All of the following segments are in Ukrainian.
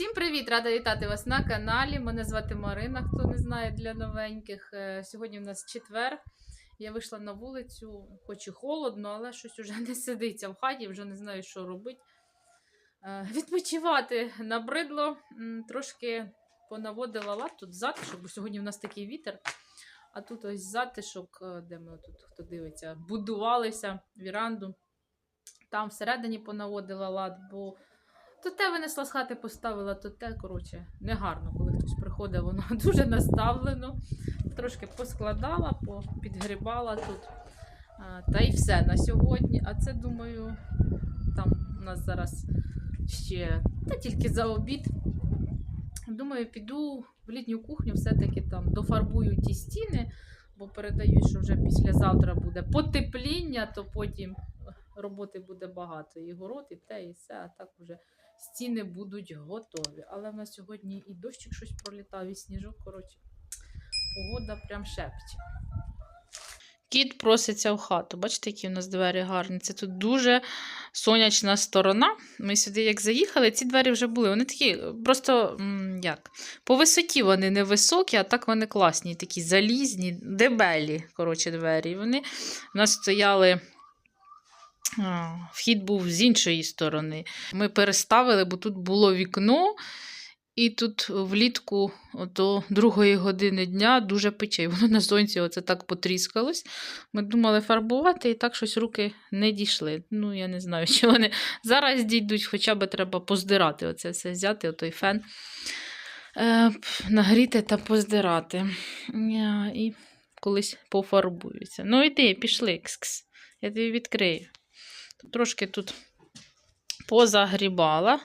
Всім привіт! Рада вітати вас на каналі. Мене звати Марина, хто не знає для новеньких. Е, Сьогодні в нас четвер. Я вийшла на вулицю, хоч і холодно, але щось уже не сидиться в хаті, вже не знаю, що робити. Е, Відпочивати набридло, трошки понаводила лад тут затишок, бо сьогодні в нас такий вітер. А тут ось затишок, е, де ми тут, хто дивиться, будувалися віранду. Там всередині понаводила лад, бо то те винесла з хати, поставила, то те, коротше, негарно, коли хтось приходить, воно дуже наставлено. Трошки поскладала, підгрібала тут. А, Та й все на сьогодні. А це, думаю, там у нас зараз ще та тільки за обід. Думаю, піду в літню кухню, все-таки там дофарбую ті стіни, бо передають, що вже післязавтра буде потепління, то потім роботи буде багато. І город, і те, і все, а так вже стіни будуть готові. Але в нас сьогодні і дощик щось пролітав, і сніжок, коротше, погода прям шепче. Кіт проситься в хату. Бачите, які у нас двері гарні. Це тут дуже сонячна сторона. Ми сюди, як заїхали, ці двері вже були. Вони такі, просто як? По висоті вони не високі, а так вони класні, такі залізні, дебелі, коротше, двері. Вони у нас стояли. Вхід був з іншої сторони. Ми переставили, бо тут було вікно, і тут влітку до другої години дня дуже пече. Воно на сонці оце так потріскалось. Ми думали фарбувати, і так щось руки не дійшли. Ну, я не знаю, чи вони зараз дійдуть, хоча б треба поздирати оце все взяти, отой фен, е, нагріти та поздирати. І колись пофарбуються. Ну, іди, пішли, кс-кс. Я тобі відкрию. Трошки тут позагрібала,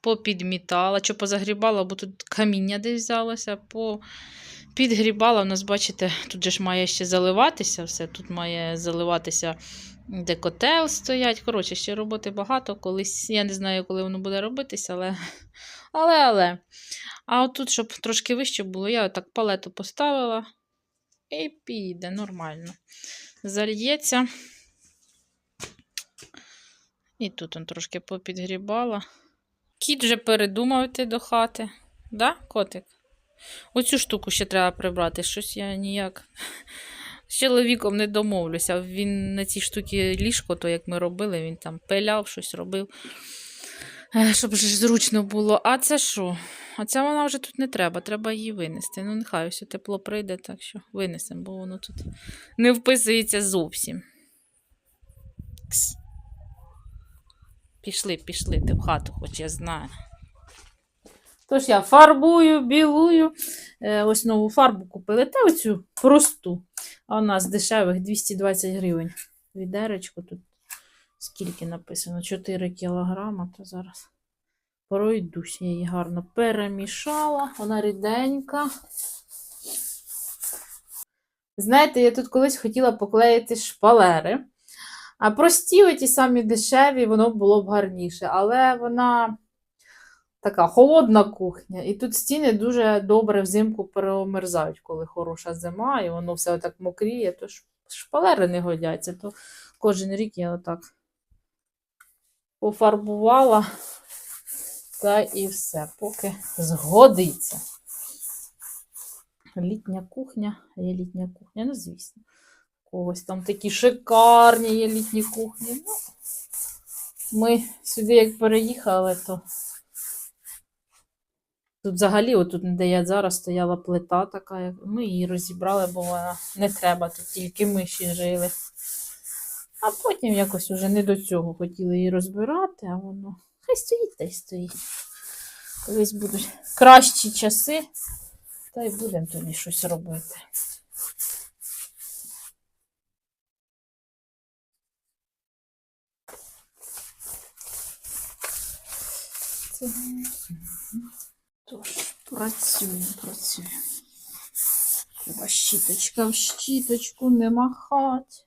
попідмітала. Що позагрібала, бо тут каміння десь взялося, по... підгрібала. У нас, бачите, тут же ж має ще заливатися все. Тут має заливатися, де котел стоять. Коротше, ще роботи багато. Колись, я не знаю, коли воно буде робитися, але. Але, але. А отут, щоб трошки вище було, я отак палету поставила і піде нормально. Зальється. І тут он трошки попідгрібала. Кіт вже передумав йти до хати. Да, котик? Оцю штуку ще треба прибрати. Щось я ніяк з чоловіком не домовлюся. Він на цій штуці ліжко, то як ми робили, він там пиляв, щось робив. Е, Щоб ж зручно було. А це що? А ця вона вже тут не треба, треба її винести. Ну, нехай ось тепло прийде, так що винесемо, бо воно тут не вписується зовсім. Пішли, пішли ти в хату, хоч я знаю. Тож я фарбую, білую. Е, ось нову фарбу купили. Та оцю просту. А у нас дешевих 220 гривень. Відеречко тут скільки написано? 4 кілограма. То зараз пройдусь. Я її гарно перемішала. Вона ріденька. Знаєте, я тут колись хотіла поклеїти шпалери. А прості, оті самі дешеві, воно було б гарніше. Але вона така холодна кухня. І тут стіни дуже добре взимку перемерзають, коли хороша зима, і воно все отак мокріє, то шпалери не годяться. То кожен рік я отак пофарбувала. Та і все, поки згодиться. Літня кухня, є літня кухня, ну, звісно когось там такі шикарні є літні кухні. Ну, Ми сюди як переїхали, то тут взагалі, отут, де я зараз стояла плита така, ми її розібрали, бо вона не треба, тут тільки миші жили. А потім якось уже не до цього хотіли її розбирати, а воно хай стоїть та й стоїть. Колись будуть кращі часи, та й будемо тобі щось робити. Тож, працюємо, працюємо. Треба щіточка в щіточку не махать.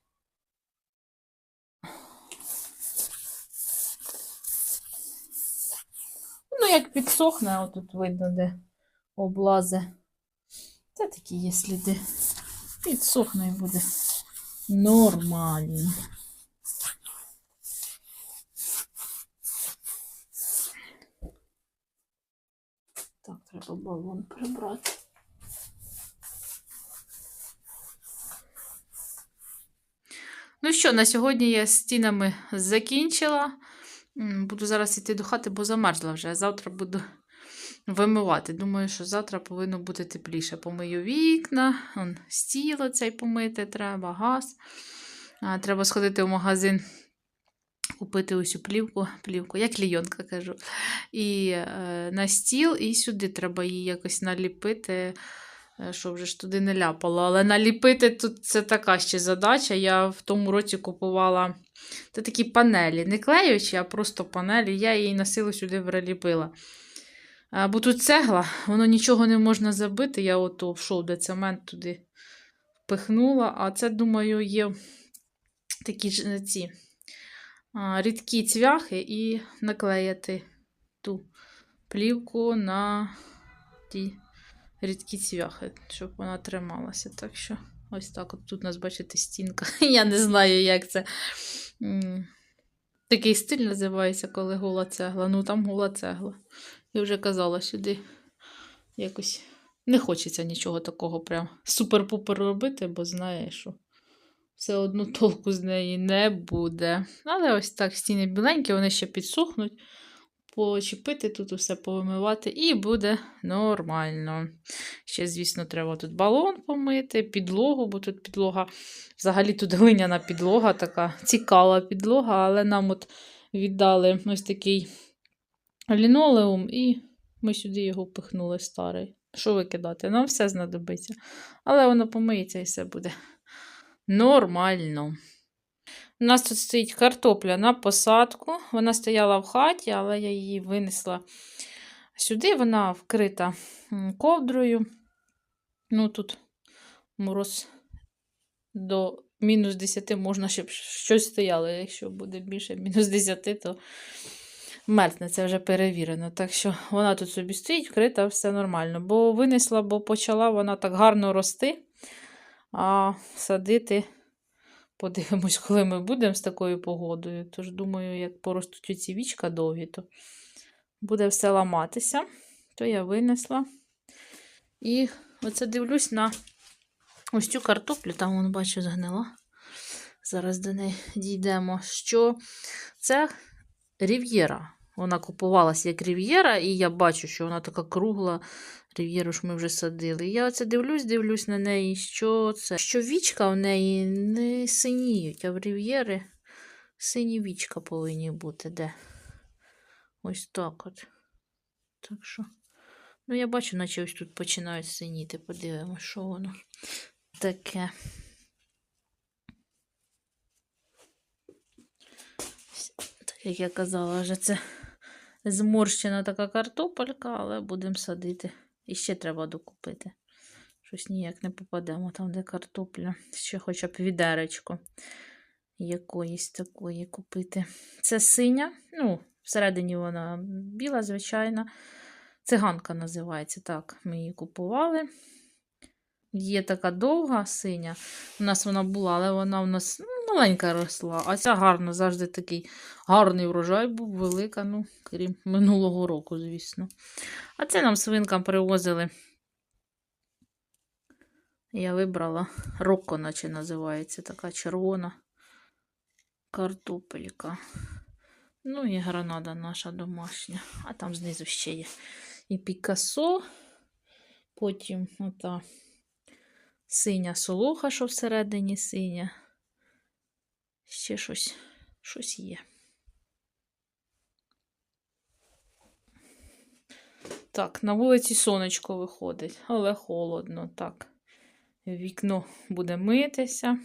Ну, як підсохне, отут видно, де облази. Це такі є сліди. Підсохне і буде нормально. Так, треба балон прибрати. Ну що, на сьогодні я з стінами закінчила. Буду зараз йти до хати, бо замерзла вже. Завтра буду вимивати. Думаю, що завтра повинно бути тепліше. Помию вікна, он, стіл цей помити треба, газ. Треба сходити в магазин, купити ось плівку, плівку, я клійонка кажу. І е, на стіл, і сюди треба її якось наліпити, е, щоб вже ж туди не ляпало. Але наліпити тут це така ще задача. Я в тому році купувала це такі панелі, не клеючі, а просто панелі. Я її на силу сюди приліпила. А, бо тут цегла, воно нічого не можна забити. Я ото в шов де цемент туди впихнула. А це, думаю, є такі ж е, ці рідкі цвяхи і наклеїти ту плівку на ті рідкі цвяхи, щоб вона трималася. Так що ось так от тут у нас, бачите, стінка. Я не знаю, як це. Такий стиль називається, коли гола цегла. Ну там гола цегла. Я вже казала сюди якось не хочеться нічого такого прям супер-пупер робити, бо знає, що все одно толку з неї не буде. Але ось так стіни біленькі, вони ще підсохнуть. Почепити тут усе повимивати, і буде нормально. Ще, звісно, треба тут балон помити, підлогу, бо тут підлога, взагалі тут глиняна підлога, така цікава підлога, але нам от віддали ось такий лінолеум, і ми сюди його впихнули старий. Що викидати? Нам все знадобиться. Але воно помиється і все буде нормально. У нас тут стоїть картопля на посадку. Вона стояла в хаті, але я її винесла сюди. Вона вкрита ковдрою. Ну, тут мороз до мінус 10 можна, щоб щось стояло. Якщо буде більше мінус 10, то мерзне, це вже перевірено. Так що вона тут собі стоїть, вкрита, все нормально. Бо винесла, бо почала вона так гарно рости, а садити. Подивимось, коли ми будемо з такою погодою. Тож, думаю, як поростуть ці вічка довгі, то буде все ламатися. То я винесла. І оце дивлюсь на ось цю картоплю, там, вон, бачу, згнила. Зараз до неї дійдемо. Що це рів'єра. Вона купувалася як рів'єра, і я бачу, що вона така кругла. Рів'єру ж ми вже садили. Я оце дивлюсь, дивлюсь на неї, що це. Що вічка в неї не синіють, а в рів'єри сині вічка повинні бути. Де? Ось так от. Так що. Ну, я бачу, наче ось тут починають синіти. Подивимось, що воно таке. Так, як я казала, вже це зморщена така картопелька, але будемо садити. І ще треба докупити. Щось ніяк не попадемо там, де картопля. Ще хоча б відеречко якоїсь такої купити. Це синя, ну, всередині вона біла, звичайна. Циганка називається так. Ми її купували. Є така довга синя. У нас вона була, але вона у нас ну, маленька росла. А ця гарна, завжди такий гарний врожай був, велика, ну, крім минулого року, звісно. А це нам свинкам привозили. Я вибрала Рокко, наче називається, така червона картопелька. Ну і гранада наша домашня. А там знизу ще є і Пікасо. Потім ота синя солоха, що всередині синя. Ще щось, щось є. Так, на вулиці сонечко виходить, але холодно. Так, вікно буде митися.